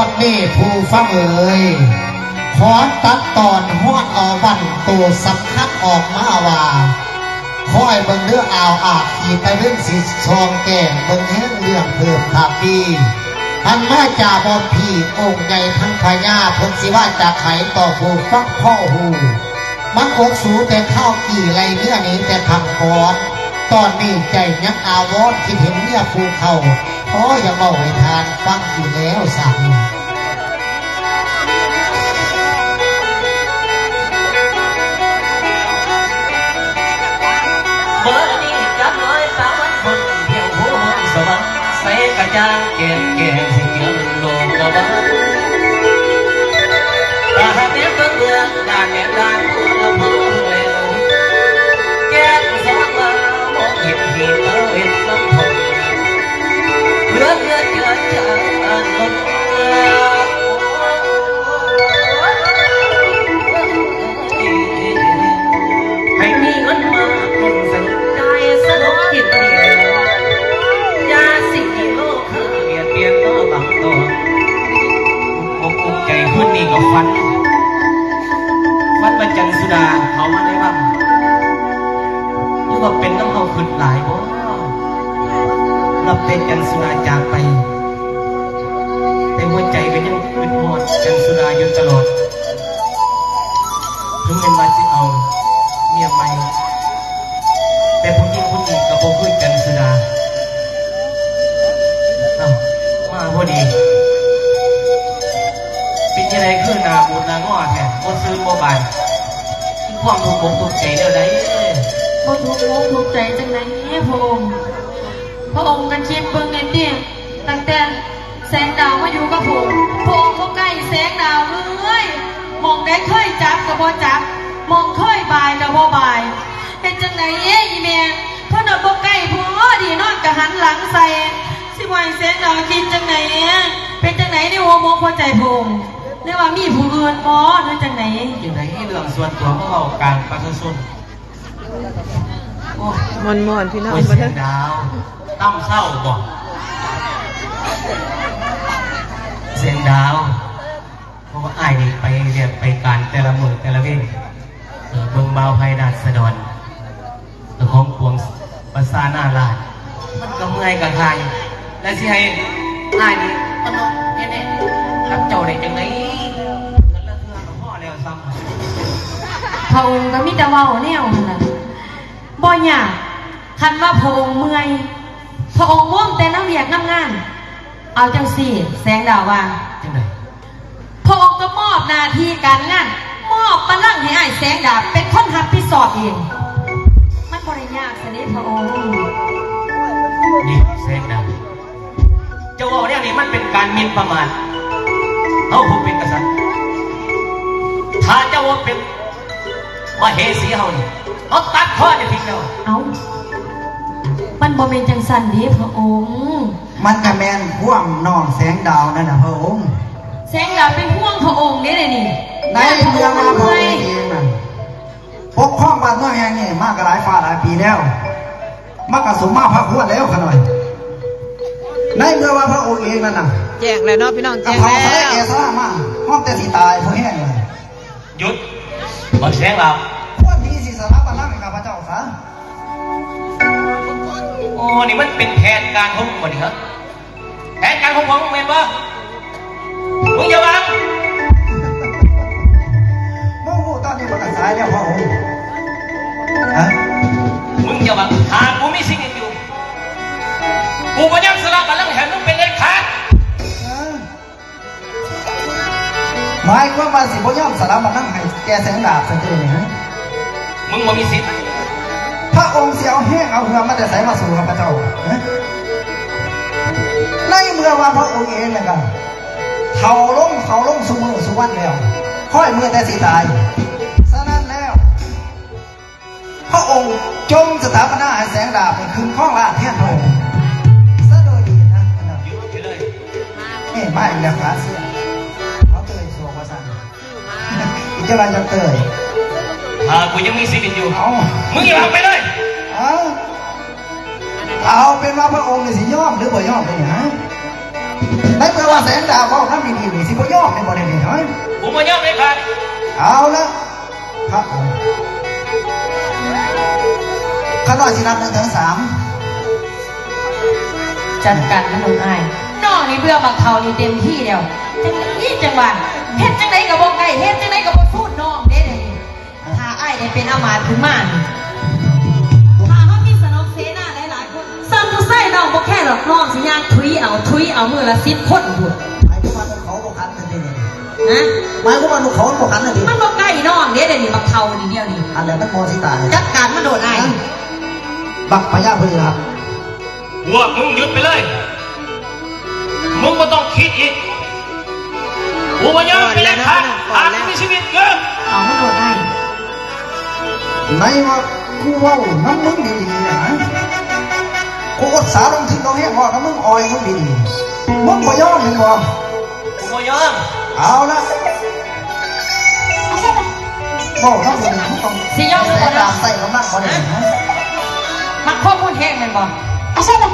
บัดนี้ผู้ฟังเอ่ยขอตัดตอนฮอดอวันตัวสำคัญออกมาว่าคอยเบิ่งเรื่องอ่าวอาขี่ไปเรื่องสีทองแก่งเบิ่งแห้งเรื่องเพิ่มภาพดีทันมาจากบอพี่องค์ใหญ่ทั้งพญาพนสิว่าจากไขต่อผู้ฟังพ่อหูมันอกสูแต่ข้าวกี่ไรเนื้อนี้แต่ทำกอนตอนนี้ใจยังอาวรณ์คิดเห็นเมียภูเขา เพราะอย่าเมาให้ทานฟังอยู่แล้วสามีเบอร์นี้จับเลยตามันคนเดียวหัวสวรรค์ใส่กระจางเก่งเก่ง หรือว่าเป็นต้องเอาขึ้นหลายบ่เราเป็นจันสุดาจากไป แต่หัวใจก็ยังขึ้นหอดจันสุดาอยู่ตลอด ถึงเป็นว่าสิเอาเมียใหม่แต่ผู้หญิงคนนี้ก็บ่คือจันสุดาเอามาพอดีเป็นยังไงคือนาบูดหนางอแท้บ่ซื้อบ่บานความทุกข์ทุกข์ใจเด้อได้ พอทุกอกทุกใจจังไหนพระองค์ พระองค์กันคิดเบิ่งไอ้เตี้ยตั้งแต่แสงดาวมาอยู่กับผมพระองค์ก็ใกล้แสงดาวเลยมองได้เคยจับกับบ่จับ มองเคยบายกับบ่บายเป็นจังไหนเอ้ยอีแม่เพราะนอนบ่ใกล้พอดีนอนกะหันหลังใส่สิวาให้แสงดาวคิดจังไหนเป็นจังไหนในหัวมองพอใจพระองเรียกว่ามีผู้อื่นบ่หรือจังไหนจังไดเรื่องส่วนตัวของเรากลางประชาชน โอ้มวนมวนๆพี่น้องโอ้ยมาเสีเถยอะดาวตั้มเศร้าบ่เสียงดาวเพราะว่าอ้ายนี่ไปเรียนไปการแต่ละมือแต่ละเว้นเออเบิ่งเบาไพดาดสะดอนเออของปวงประสาหน้าลาดมันก็เมื่อยกับใครและสิให้อ้ายนี่มันเนาะเนี่ยเนี่ยรับเจ้าได้จังไงกันละเทื่อกับพ่อแล้วซ้ำพระองค์ก็มีแต่เว่าแนวนั่นน่ะ บ่อยากคันว่าพระองค์เมื่อย พระองค์ม่วงแต่น้ำเวียกน้ำงาน เอาจังสี่ แสงดาวว่าจังไดพระองค์ก็มอบหน้าที่การงานมอบบัลลังก์ให้อ้ายแสงดาบเป็นคนรับผิดชอบเอง มันบริยากสนิทพระองค์นี่แซงดาวเจ้าว่าเนี่ยนี่มันเป็นการหมินประมาทเขาผู้เป็นกษัตริย์ถ้าเจ้าว่าเป็น มเหสีเฮานี่เขาตัดข้อจะทิ้งแล้วเอามันบ่เป็นจังสันเด้พระองค์มันกะแมนพ่วงน้องแสงดาวนั่นนะพระองค์ แสงดาบเป็นห่วงพระองค์เด้เลยนี่ในเมืองมาพระองค์เองนั่นปกครองบ้านเมืองแห่งนี้มากกหลายฝ่าหลายปีแล้ว มากกสมมาพระควรแล้วขน่อยในเมื่อว่าพระองค์เองนั่นน่ะแจ้งแล้วเนาะพี่น้องกะแจ้งเพราแล้ทะเลวเอสรามาห้องแต่สีตายเพราะแห้งเลยหยุด บอกแซงเราควรที่สิสารบัลลังก์ให้ข้าพเจ้าซะโอ้นี่มันเป็นแผนการของมึงบ่นี่ฮะแผนการของมึงเมนบ่มึงอย่าบังโมโหตอนนี้มันก็สายแล้วพระองค์ฮะมึงอย่าบังหากกูมีสิ่งอื่นอยู่กูก็ยังสละบัลลังก์แห่ง หมายความว่าสิบ่ยอมสารบัลลังก์ให้แกแสงดาบสักทีนี่ฮะมึงบ่มีสิทธิ์พระองค์เสียวแห้งเอาเหือมาแต่ใส่มาสู่ข้าพเจ้าฮะในเมื่อว่าพระองค์เองนะครับเขาลงเขาลงสู่มือสู่วันแล้วค่อยมือแต่สีตายฉะนั้นแล้ว พระองค์จงสถาปนาให้แสงดาบเป็นคืนข้องราชแทนพระองค์ซะโดยดีนะหยุดไปเลยนี่มาอีกแล้วขาเอีกเจ้าจะเตยหากูยังมีชีวิตอยู่ เอามึงอย่าไปเลย เอาเอาเป็นว่าพระองค์นี่สิยอมหรือบ่ยอมเป็นหยังในเมื่อว่าแสงดาวเว้าน้ำดีๆนี่สิบ่ยอมเป็นบ่ได้นี่เฮ้ยผมมายอมเลยครับเอาละครับผมข้าน้อยสินับหนึ่งถึงสามจัดการมันลงอ้นองนี่เบื่อบักเขานี่เต็มที่แล้ว จังนี่จังหวะเฮ็ดจังไดกับบ่ไก่เฮ็ดจังไดกับบ่สู้น้องเด้นี่ถ้าอ้ายได้เป็นอามาตย์ขึ้นมานี่ถ้าเฮามีสนมเสนาหลายๆคนซ้ำผู้ใส่น้องบ่แค่หรอกน้องสิย่างทุยเอาทุยเอามือละ10คนพุ่นหมายความว่าเขาบ่คันกันนี่นะหมายความว่าลูกเขาบ่คันกันนี่มันบ่ใกล้น้องเด้เดี๋ยวนี้บักเขานี่เดียวนี่อันแล้วมันมอสิตายจัดการมันโดดอ้ายบักพญาพลีครับพวกมึงหยุดไปเลย มึงไม่ต้องคิดอีก กูมายอมไปแล้วครับอาจมีชีวิตเกินเอาไมันโดดอ้ในว่ากูเว้าน้ำมึงดีนะกูอดสาลงทิ้งลงแห้งพอน้ำมึงอ่อยมึงดีมึงบ่ยอมเห็นบ่กูมายอมเอาละบอกน้ำมึงต้องสิยอมใส่บ่ดานะใส่กำลังบ่ได้นะมันข้อมูลแห้งแม่นบ่อาใช่ป่ะ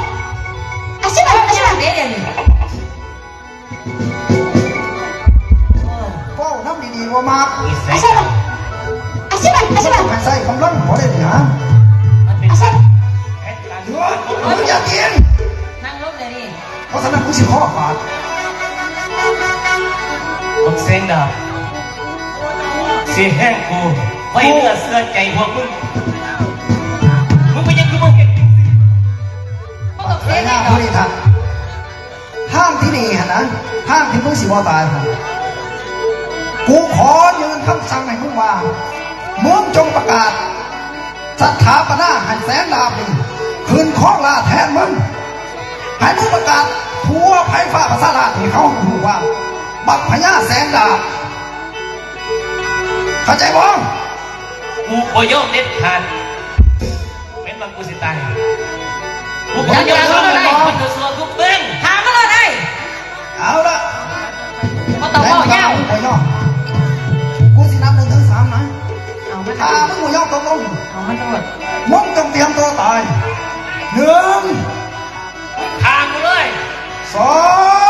อาใช่ป่ะอาใช่ป่ะเดี๋ยวเดี๋ยว บ่มากมีแสงดาวอาใช่ป่ะอาใช่ป่ะมันใส่กำลังบ่ได้นะมันเป็นแผนการหยุดมึงอย่ากินนั่งลงเลยนี่เพราะฉะนั้นกูสิข้อขาดมึงแสงดาวเสียแห้งกูไว้เนื้อเสื้อใจพวกมึงมึงไปยังกูมึงเห็นบ่ต้องไอ้เสียหน้าใจผู้นี้ครับห้างที่นี่ฮะนะห้างที่มึงสิบ่ตายฮะ กูขอยืนคำสั่งให้มึงว่ามึงจงประกาศสถาปนาให้แสนดาบนี่คืนของลาแทนมึงให้มึงประกาศทั่วไผ่ฟ้าภาษาลาที่เขารู้ว่า บักพญาแสนดาบเข้าใจบ่กูบ่ยอมเด็ดขาดเป็นบังกูสิตายกูบ่ยอมทำอะไรคนตัวสัวกูเป็นถามมาเลยได้เอาละบ่ต้องเว้าแล้ยาวกูบ่ยอม ถ้ามึงบ่ยอมตกลงเอามันโดดมึงต้องเตรียมตัวตายหนึ่งทางกูเลยสอง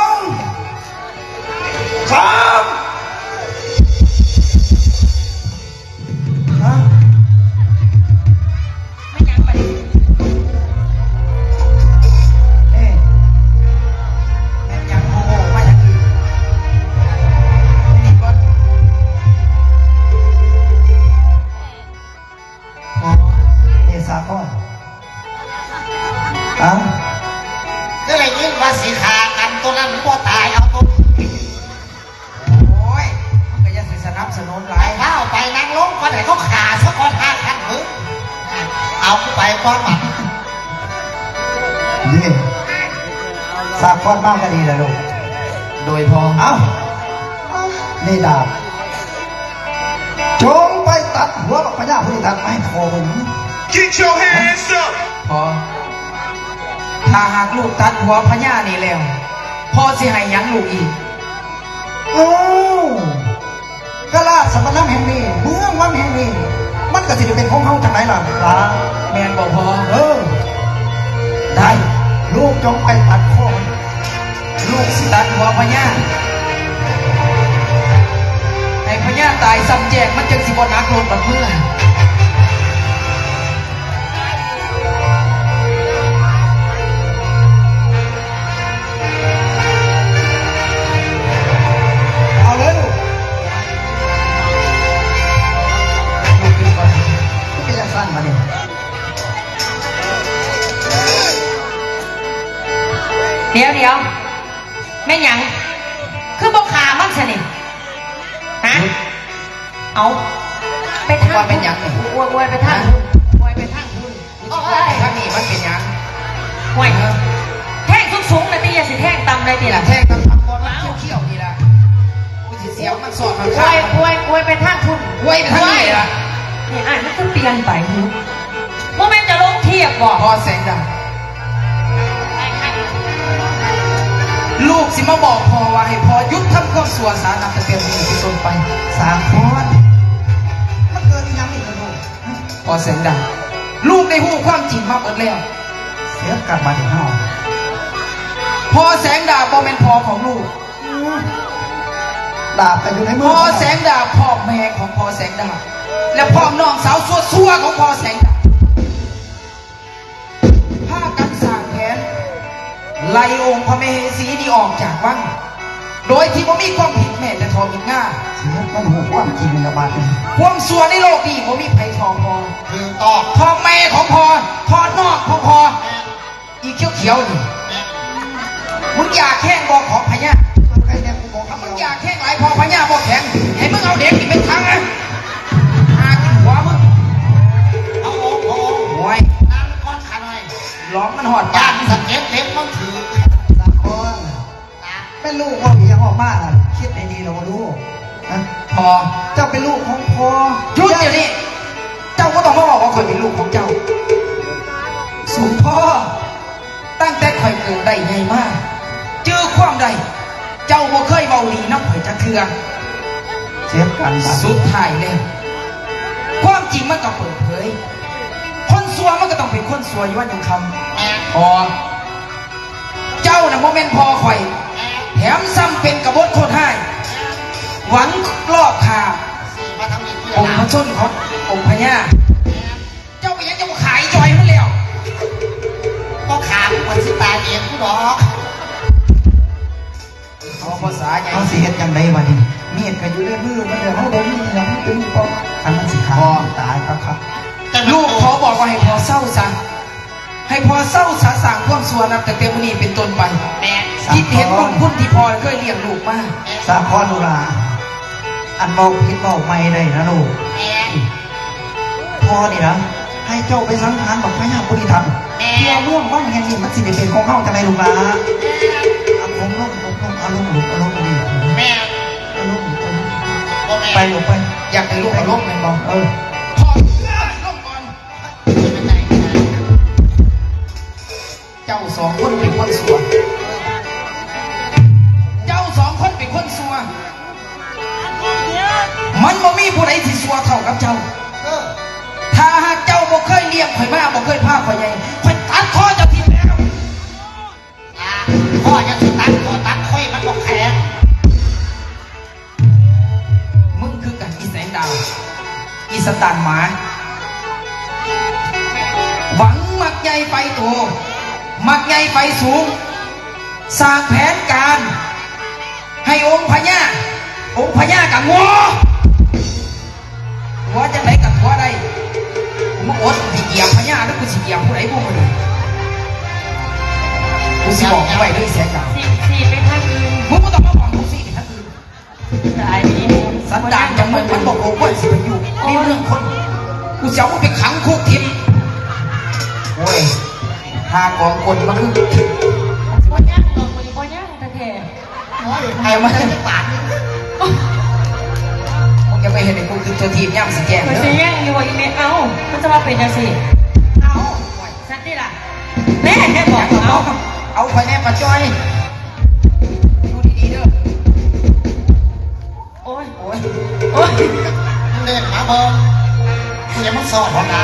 พญาพุทธิทัตมาให้คอมึง Get your hands up! พอ ถ้าหากลูกตัดหัวพญานี่แล้วพ่อสิให้หยังลูกอีก โอ้กะลาสมณะแห่งนี้เมืองวังแห่งนี้ มันก็สิได้เป็นของเขาจากไหนล่ะล่ะแมนบอกพอเออ ได้ ลูกจงไปตัดคอมันลูกสิตัดหัวพญาให้พญาตายซ้ำแจกมันจึงสิบนักลงบัดเมื่อ มาเนี่ยเดี๋ยวเดี๋ยวแม่หยัง คือบ่ขามันซะนี่ฮะเอาไปทางว่าเป็นหยังนี่อวยอวยไปทางคุณอวยไปทางคุณโอ้ยถ้านี่มันเป็นหยังห่วยแท่งสูงๆนะที่อย่าสิแท่งต่ำเลยทีละแท่งตำตำบอลมันเขี้ยวๆนี่ละกูสิเสียวมันสอดมันอข้าวยงอวยอวยไปทางคุณไว้ไปทางนี้ละ นี่อ่านมันก็เปลี่ยนไปหูโมเมนต์จะลงเทียบบอกพอแสงดำลูกสิมาบอกพ่อว่าให้พ่อหยุดทำความสัวสานับแต่เต็มมือที่ต้นไป สามคนมันเกิดอีหยังอีกแล้วลูกพอแสงดำลูกได้หู้ความจริงมาเปิดแล้ว เสียกลับมาถึงห้องพอแสงดาบบ่แม่นพอของลูก ดาบกันอยู่ในมืพอแสงดาบพ่อแม่ของพอแสงดาบ และพ่อน้องสาวซัวๆของพอแสงดาบพากันสร้างแผนไล่องค์พระมเหสีนี่ออกจากวังโดยที่บ่มีความผิดแม้แต่ทอมินง่าเสียมันหัวความจริงระบาดเลยความสัวในโลกนี้บ่มีไผทอพอคือต้องทอแม่ของพอทอนอกของพออีเขียวเขียวๆนี่มึงอยากแข่งบอกของพญาใครเนี่ยกูบอกถ้ามึงอยากแข่งหลายพอพญาบอกแข็งให้มึงเอาเด็กนี่เป็นทางนะ ร้องมันหอดยาปานกสเก็ตเล็บมันถือสามคนเป็นลูกว่าเมียออกมาน่ะคิดในดีเราลูกนะพอเจ้าเป็นลูกของพ่อหยุดเดี๋ยวนี้เจ้าก็ต้องมาบอกว่าข่อยเป็นลูกของเจ้า สุพ่อ ตั้งแต่ข่อยเกิดได้ไงมากเจอความใด เจ้าบ่เคยเบาดีน้ำข่อยจักเทือเสียกันบาดสุดท้ายแล้วความจริงมันก็เปิดเผย คนสัวมันก็ต้องเป็นคนสัวอยู่วันยังคำ พอ เจ้าน่ะโมเมนพอข่อย แถมซ้ำเป็นกบฏโคตรให้หวังรอบคามาทำอย่างนี้องค์พระชนขององค์พญาเจ้าไปยังจะมาขายจอยมันแล้วก็ขาดคนสิตายเองกูดอกเอาภาษาใหญ่เขาสิเฮ็ดจังไดวะนี่มีดก็อยู่ในมือมันเดี๋ยวเขาบ่มีหยังเป็นพ่ออันมันสิขาดตายครับครับลูกขอบอกว่าให้พอเศร้าซะ ให้พอเศร้าสาสางความสัวนับแต่เต็มอนี้เป็นต้นไปแม่คิดเห็นบุญคุณที่พอเคยเลี้ยงลูกมาสาคอนลูกหลาอันเมาผิดเมาไม่ได้นะลูกแม่พ่อนี่นะให้เจ้าไปสังหารบักพญาบุรีธรรมเพื่อร่วมว่างแห่งนี้มันสิได้เป็นของเฮาจังไดลูกหลาเอาผมลงผมลงเอาลงลูกเอาลงดีแม่เอาลงลูกเอาลงพ่อแม่ไปลูกไป อยากให้ลูกเอารมณ์เลยบอกเออ สองคนเป็นคนสัว เจ้าสองคนเป็นคนสัว มันบ่มีผู้ใดที่สัวเท่ากับเจ้าเออถ้าหากเจ้าบ่เคยเลี้ยงข่อยมาบ่เคยพาข่อยใหญ่ข่อยตัดคอเจ้าทิ้งแล้วอ่าพ่อยังสิตัดพ่อตัดค่อยมันบอกแข็งมึงคือกันอีแสงดาว อีสตานหมา หวังมักใหญ่ไฟโต มักใหญ่ไฟสูง สร้างแผนการ ให้องค์พญาองค์พญากับงัวหัวจะไหนกับหัวได้กูมาอดสิเหยียบพญาแล้วกูสิเหยียบผู้ใดผู้หนึ่งกูสิบอกมึงไว้ด้วยแสงดาวสีสีไปทางอื่นมึงก็ต้องมาบอกกูสิท่านอื่นตายดีสันดานจังมันมันบอกกูว่าสิไปอยู่นี่เรื่องคนกูจะเอามึงไปขังคุกทิพย์โอ้ย ทากองคนมันคือบ่ย่างตรงมือบ่ย่างแต่แท้ไอ้มันมึงจะไปเห็นไอ้กูคือตัวทีมย่ำสีแจงมันเด้สิอย่างอยู่ว่าอีเมลเอ้ามันจะมาเป็นจังซี่เอาสันติล่ะแม่แค่บออกยากเอาเอาเอาไปแน่ปะจ้อยดูดีๆเด้อโอ้ยโอ้ยโอ้ยมึงเล่นหมาเบิ้งกูยังมึงสอบของนา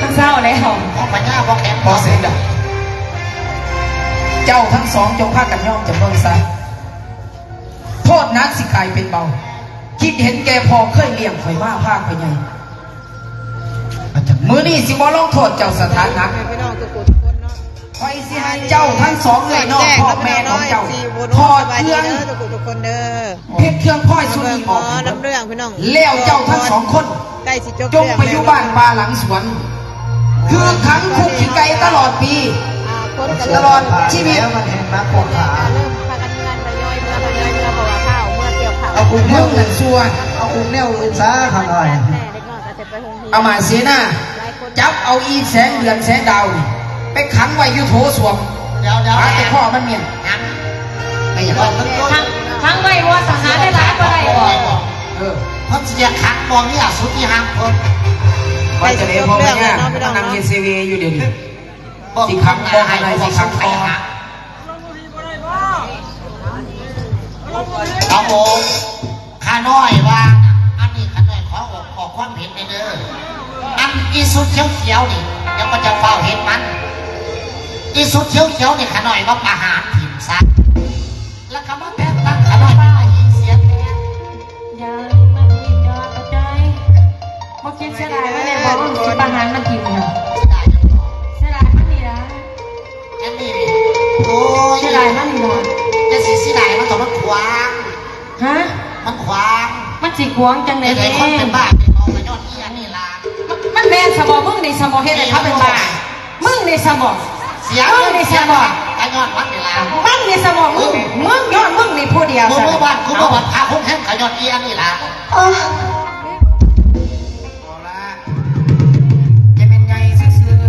มันเศร้าแล้วของปัญญาบอกแข็งพอเสียงดังเจ้าทั้งสองจงพากันย่อมจำเบิ่งซะโทษนักสิกลายเป็นเบา คิดเห็นแกพอเคยเลี้ยงข่อยมาภาคข่อยใหญ่มือนี่สิบ่ลงโทษเจ้าสถานหนักพี่น้องทุกคนทุกคนเนาะข่อยสิให้เจ้าทั้งสองเลยนอกพ่อแม่ของเจ้าสี่บุญทอดสบายเคดีรื่องเด้อทุกคนทุกคนเด้อเพชรเครื่องพ่อยสุเบิ่นีงหอมออกน้ำเรื่องพี่น้องแล้วเจ้าทั้งสองคนใกล้สิจบจงไปอยู่บ้านป่าหลังสวน คือขังคุกขี้ไก่ตลอดปีอ่าคนกันตลอดชีวิตแล้วมันเห็นนักปกขาเริ่มพากันเงินทยอยเมื่อทยอยเมื่อเพราะว่าข้าวเมื่อเกี่ยวข้าวเอาอุ้มแนมึวงนั่นซัวเอาอุ้มแนวอื่นซะข้างหน่อยแต่เด็กน้อยก็จะไปโรงเรียนเอามาเสียหน้าหลายคนจับเอาอีแสงเดือนแสงดาวนี่ไปขังไว้อยู่โถสวมเดี๋ยวเดี๋ยวหาแม่แต่พ่อมันเมียนงั้นไม่อยากบอกต้นต้นทั้งทั้งไว้ว่าทหารได้หลายบ่ได้บ่เออเพราะจะขังมองนี่อะสุดที่ห้ามคนว่าจะเรียนพ่อแม่เนี่ยมันนั่งเรียนซีวีอยู่เดี๋ยวนี้สิขังบ่ให้ได้สิขังบ่เอาโอข้าน้อยว่าอันนี้ข้าน้อยขอออกออความเห็นเด้ออันอีสุดเขียวเขียวนี่ยังมันจะเฝ้าเห็นมันอีสุดเขียวเขียวนี่ข้าน้อยว่าประหารถิ่มซะแล้วก็มา สิกวางจังได๋ไอ้แคนเป็นบ้าเป็นเอาไปยอดเอียนี่ล่ะมันแม่นสมองมึงนี่สมองเฮ็ดให้เขาเป็นบ้ามึงนี่สมองเสียมึเงิงนนี่สเสียมบ้าองไอ้ยอดมันนี่ล่ะมึงนี่สมองมึงมึงย้อนมึงนี่ผู้เดียวกูซะเมื่อวันกูเมื่อวันพาคุ้มแห้งกับยอดเอียนี่ล่ะเอาละจะเป็นไงซื่อ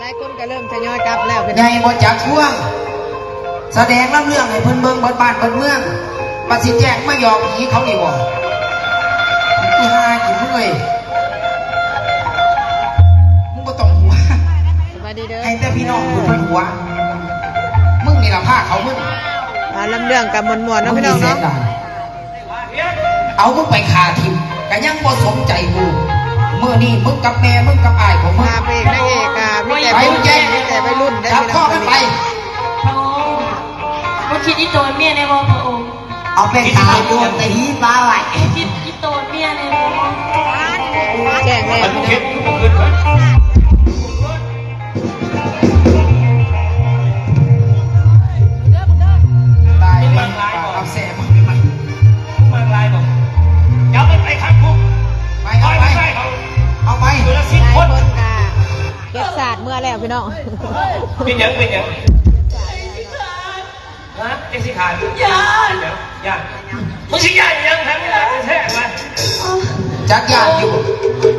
หลายคนก็เริ่มทยอยกลับแล้วพี่ๆน้ไงองบ่จักช่วง แสดงลำเรื่องให้เพิ่นเบิ่งเบิดบ้านเบิดเมืองปัดสิแจ้งมาหยอกผีเขานี่บ่ ที่หากินมึงเอ้ยมึงบ่ต้องหัวสวัสดีเด้อให้แต่พี่น้องกูเป็นหัว มึงนี่ละผ้าเขามึงมาลำเรื่องกับมวลมวลๆเนาะพี่น้องมึเนาะมีแสด่เอามึงไปคาทิมก็ยังบ่สมใจกูเมื่อนี้มึงกับแม่มึงกับอายของมึงมาเพลงนางเอกอะมีแต่ไปวัยรุ่นแจ้งมีแต่วัยรุ่นได้จับพี่ข้น้อองกันไปพระองค์บ่คิดอีโตนเมียในบ่พระองค์ เอาไปขายโยนแต่ฮีบ้าไว้คิดอีโตนเมียในบ่แจ้งแน่พี่น้องตายเลยปากเอาแสบมึงไปเมืองลายบอกอย่าไปไปขังคุกไปปล่เอาอยไปไปได้เขาเอาไปตัวละสิบหลายคนคนกะเก็บศาสตร์เมื่อแล้วพี่น้องเป็นหยังเป็นหยัง ฮะเอ็กซิขาดยานเดี๋ยวยานมึงสิยานยังทำไม่ได้แท้ๆมาจักยานอยู่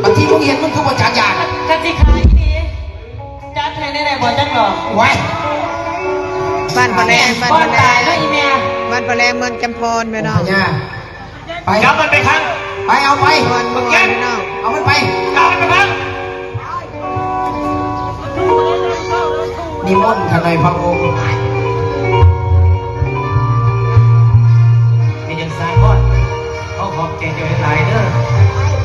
บางทีมึงเห็นมึงคือว่าจักยานกติกาอีดีจัดให้ได้ได้บ่จังดอกไว้บ้านพะแนงบ้านบ่พะแนตายงเด้ออีแม่บ้านพะแนงเมืองจำพรพี่น้องพญาไปจับมันไปขังไปเอาไปมวลมวลพี่น้องเอามันไปจับมันไปขังนิมนต์ข้างในพระองค์ ใจเจ้าหลายเด้อ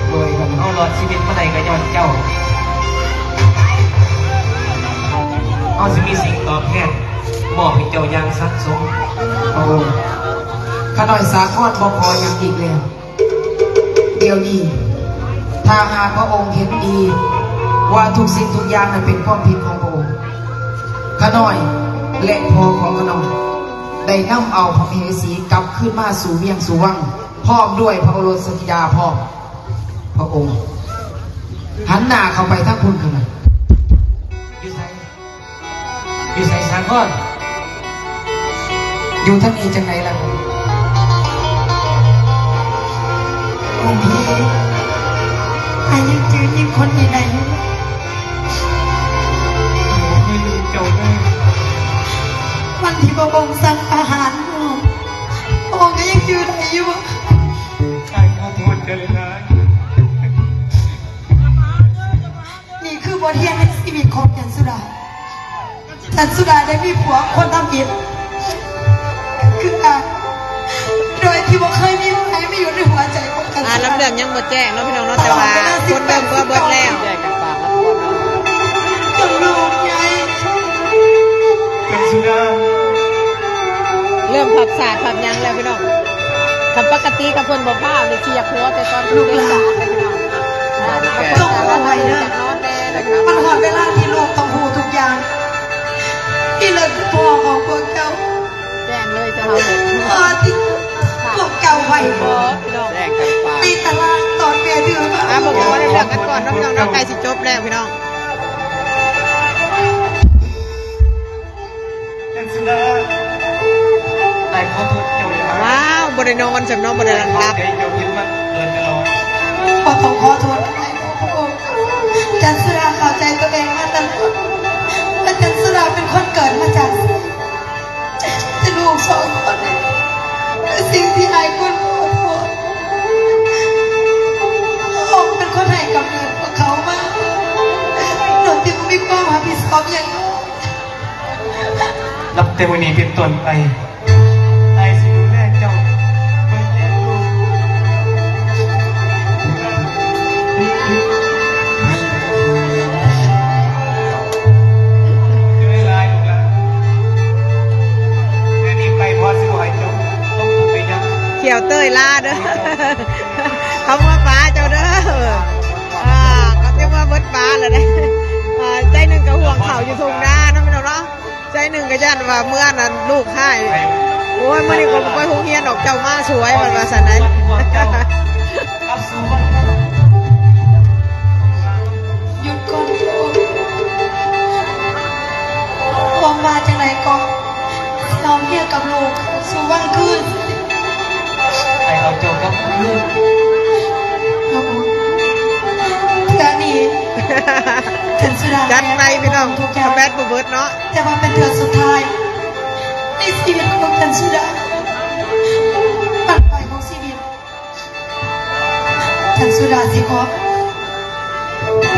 โดยกันเอาหลอดชีวิตมาได้ก็ย้อนเจ้าเอาสิมีสิ่งตอบแทนมอบให้เจ้าอย่างสักสมพระองค์ข้าน้อยสาครบ่พออย่างอีกแล้วเดี๋ยวนี้ถ้าหากพระองค์เห็นดี ว่าทุกสิ่งทุกอย่างนั้นเป็นความผิดของพระองค์ข้าน้อยและพอของข้าน้อยได้นำเอาพระมเหสีกลับขึ้นมาสู่เวียงสู่วัง พร้อมด้วยพระโอรสธิดาพร้อม พระองค์ หันหน้าเข้าไปทั้งคุณขนาดอยู่ใส่อยู่ใส่สายก่อนอยู่ทั้งนี้จังไหนล่ะองค์พี่อายังจืนยิ่งคนใดๆอยู่ไม่ลืมเจ้าเลยวันที่พระองค์สั่งอาหารพระองค์ก็ยังอยู่ได้อยู่ไอ้ข อโทษเจ้าเลยนะนี่คือบทเรียนในชีวิตของจันสุดาจันสุดาได้มีผัวคนทำผิดคืออาโดยที่ว่าเคยมีใครไม่อยู่ในหัวใจของจันอ่าสุดาลำเรื่องยังหมดแจ้งเนาะพี่น้องเนาะแต่ว่าคนเดิมก็เบิดแล้วจนลูกใหญ่เป็นสุดาเริ่มผับศาสตร์ผับหยังแล้วพี่น้อง ทำปกติกับเพิ่นบ่พาเลยเสียหัวแต่ตอนลูกได้ศาสตร์เลยพี่น้องอ่าแล้วก็เพิ่นก็ว่าจะนอนแน่นะครับ มันหอดเวลาที่ลูกต้องหูทุกอย่าง ที่เลิกพ่อของพวกเจ้าแจ้งเลยจะเอาเลยพ่อที่พวกเจ้าไว้บอสพี่น้องในตารางตอนแม่เดือนอะบอกว่าเรื่องกันก่อนเนาะพี่น้องเนาะใกล้สิจบแล้วพี่น้อง นอนสำน้องบริรันรับเดี๋ยวเจ้าคิดว่าเกินไปแล้วขอต้องขอโทษอะไรของพระองค์จันสุราเข้าใจตัวเองมาตลอดว่าจันสุราเป็นคนเกิดมาจากจะลูกสองคนเนี่ยคือสิ่งที่ไอ้คนขอโทษองค์เป็นคนให้กำเนิดพวกเขามาโดยที่ไม่มีความรับผิดชอบอย่างน้อยนับแต่วันนี้เป็นต้นไป ยวเต้ยลาเด้อเขาว่าป้าเจ้าเด้ออ่าเขาจะว่าเบิดป้าเลยเด้ออ่าใจหนึ่งก็ห่วงเขาอยู่ทุ่งนาเนาะพี่น้องเนาะใจหนึ่งก็ยันว่าเมื่อนั้นลูกให้โอ้ยเมื่อนี้คนไปหงเฮียนออกเจ้ามาสวยมันว่าสันไหนกับสู่บ้านหยุดก่อนพระองค์วางมาจังไหนก่อนเราเฮียกับลูกสู่วันคืนไอ้ เอาเจ้ากับลูกพระองค์เพื่อนี่ถึงสุดาจัดไปพี่น้องทุกอย่างแบดบ่เบิดเนาะจะมาเป็นเถือสุดท้ายในชีวิตของกันสุดาปัดปลายของชีวิตทันสุดาสิครับ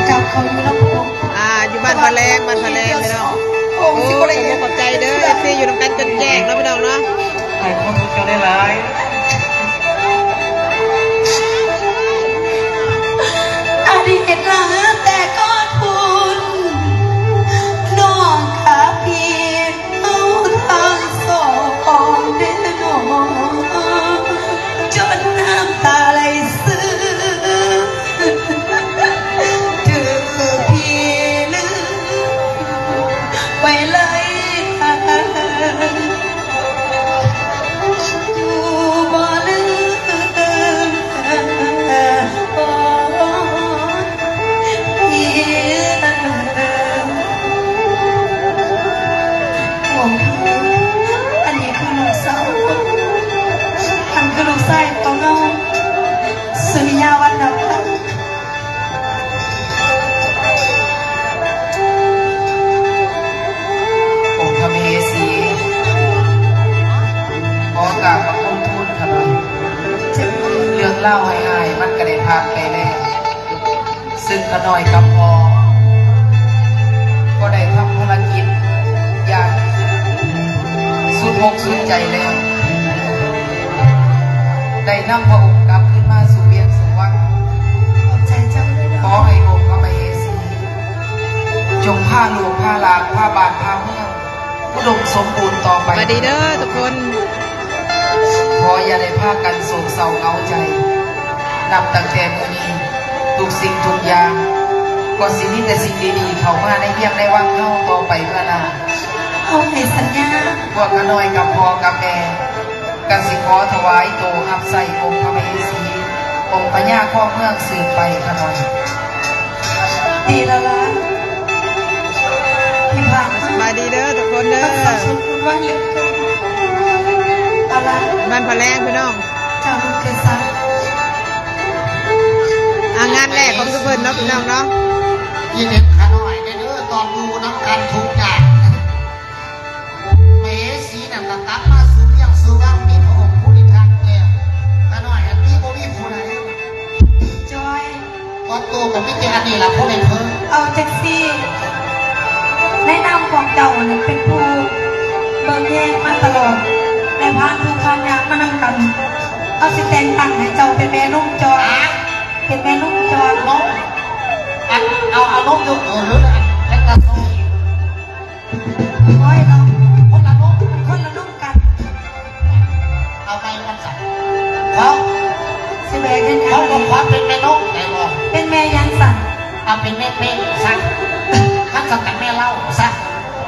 กับเขาอยู่แล้วพระองค์อ่าอยู่บ้านพะแรงบ้านพะแรงพี่น้องโอ้โอ้สิยบ่ได้เห็นขอบใจเด้อเอฟซีอยู่นำกันจนแจ้งเนาะพี่น้องเนาะ ไอ้คนทุกข์เจ้าได้หลาย นำพระองค์กลับขึ้นมาสู่เวียงสวรรค์ขอบใจเจ้าเลยนะขอให้องค์พระมเหสี จงผ้าหลวงผ้าลางผ้าบาทผ้าเมืองอุดมสมบูรณ์ต่อไปสวัสดีเด้อทุกคน ขออย่าได้พากันโศกเศร้าเหงาใจ นับตั้งแต่มื้อนี้ทุกสิ่งทุกอย่างก็สิมีแต่สิ่งดีๆ เข้ามาในเยี่ยมในวังเฮาต่อไปเพื่อหนาเอาให้สัญญาพวกกน้อยกับพ่อกับแม่ กันสิขอถวายโตหับใส่องค์พระมเหสีองค์พญาข้อเมืองสืบไปขน้อยดีแล้วล่ะที่ผ่านมาสวัสดีเด้อทุกคนเด้รักษาอสมคุณว่าเหลือเกินเอาล่ะบ้านพะแรงพี่น้องเจ้าลูกเกษาอ่างานแรกของทุกคนเนาะพี่น้องเนาะยินเด็ดขาน้อยเด้อตอนดูน้ำกันทุก ก็โตกับไม่เจออันนี้ล่ะผู้ใดเพิ่งเอาแท็กซี่แนะนำของเจ้านั้นเป็นผู้เบิ่งแยกมาตลอดในพานทุกพานยากมานั่งกัน เอาสิแต่งตั้งให้เจ้าเป็นแม่นุ่มจอยเป็นแม่นุ่มจอยนกอันเอาเอานกยกเออหรืออันเล็กตะโซโอ้ยเนาะคนละนกคนละนุ่มกัน เอาไปมันสั่เขาสิ แบกยังไงเขาบอกความเป็นแม่นกแต่บอกเป็นแม่ยังสั่นเอาเป็นแม่เป็นซะข้าสังกัดแม่เล่าซะ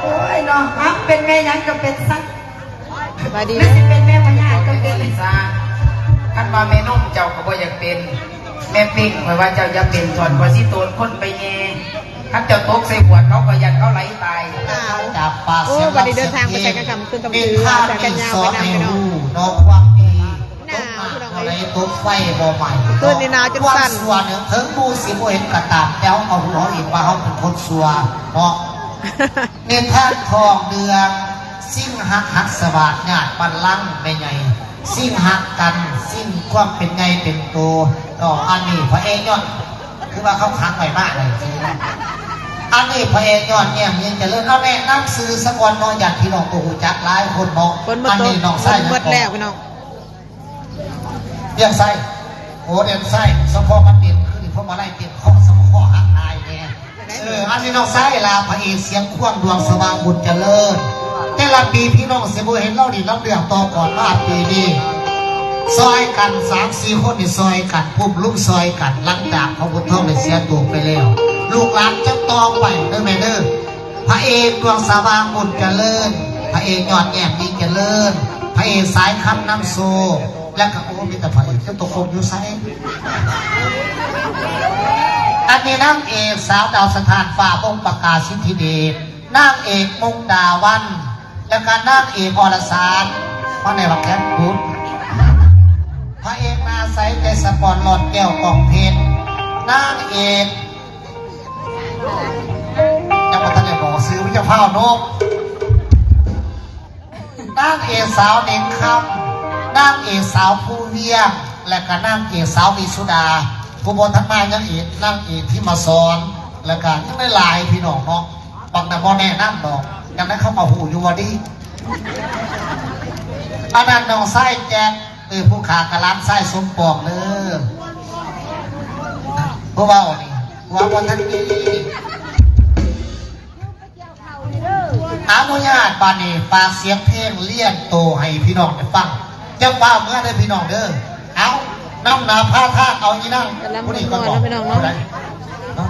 โอ้ยเนาะฮะเป็นแม่ยังก็เป็นสักสวัสดีไม่เด้อสิเป็นแม่พญาเจ้าก็ก็เป็เป็นนซาคันว่าแม่นุ่มเจ้าก็บ่อยากเป็น แม่ปิ้งหมายว่าเจ้าจะเป็นถอนกว่าสิโตนคนไปแง่คันเจ้าตกใส่หัวเขาก็ยันเขาไหลตายอ้าวจากปากโอ้เสียงวันนี้เดินทางไปใช้กระคำขึ้นตำเป็ลืนอข้าจากเป็กันนยาวสอไปนนำให้พี่น้องรู้นอกความดีหนาว ตกพี่น้องอะไรเอ้ยตกไฟบ่ใหม่ตื่นนี่หนาวจนสั่นความสัวเนี่ยถึงบูสิบ่เห็นกระตาดแล้วเอาหัวอีกว่าเขาเป็นคนสัวเนาะเนท่านทองเดืองสิ่งหักหักสวัสดญาติบันลังก์ไม่ไงสิ่งหักกันสิ่งความเป็นไงเป็นตัวก็อันนี้พระเอกยอดคือว่าเขาขังไว้มากเลยทีนี้อันนี้พระเอกยอดเนี่ยยังจะเลื่อนเอาแม่น้ำซื้อสกอนนอนอย่างที่น้องตัวหูจักหลายคนเนาะคนมาอันตนี้กน้องคไส้นเบิดแล้วพี่น้อง เรียกไส้โอ้เรียกไส้สมพอมันเปลี่ยนคือที่พวกมาไล่เปลี่ยนข้อสมข้อหักอายเนี่ยเอออันนี้น้องไส้ลาพระเอกเสียงควงดวงสว่างบุญเจริญแต่ละปีพี่น้องเสียบุเห็นเล่าดีรับเรื่องต่อก่อนมาปีนี้ซอยกันสามสี่คนนี่ซอยกันพุ่มลูกซอยกันหลังจากพระพุทธเจ้าได้เสียตัวไปแล้ว ลูกหลานจะตองไปเด้อแม่เด้อพระเอกดวงสว่างบุญเจริญ พระเอกยอดแย้มดีเจริญ พระเอกสายคำน้ำโซ และก็โอ้มีแต่พระเอกเจ้าตัวคงอยู่ไซอันนี้นางเอกสาวดาวสถานฝ่าบงประกาศสิทธิเดชนางเอกมุงดาวัน และการนางเอกอรสารเพราะในวักแคปพุทธพระเอกนาใสแต่สปอนหลอดแก้วกล่องเพชรนางเอกยังมาทันได้บอกซื้อวิจารณ์นกนางเอกสาวเด็กคำ นางเอกสาวผู้เวียง และก็นางเอกสาววิสุดา ผู้บนทั้งมายังเอกนางเอกที่มาสอนและก็ยังได้หลายพี่น้องเนาะบางแต่บ่แน่นั่นดอกยังได้เข้ามาหูอยู่วันนี้อันนั้นน้องไส้แจ็คเออผู้ขากระลันไส้สมปองเด้อเพราะว่านนี้ว่าวันทันทีอนุญาตบานนี้ฝากเสียงเพลงเลี้ยงโตให้พี่น้องได้ฟัง จังว่าเมื่อได้พี่น้องเด้อเอาน้ำหนาผ้าท่าเอาอีนั่งกำลังผู้นี้ก็บอกม่วนๆนะพี่น้องเนาะผู้ใดเนาะ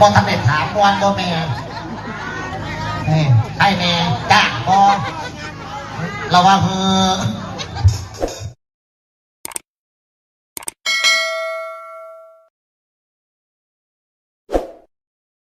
บ่ทันได้ถามมวนบ่แม่นี่ให้แน่จ้างบอเราว่าเฮอ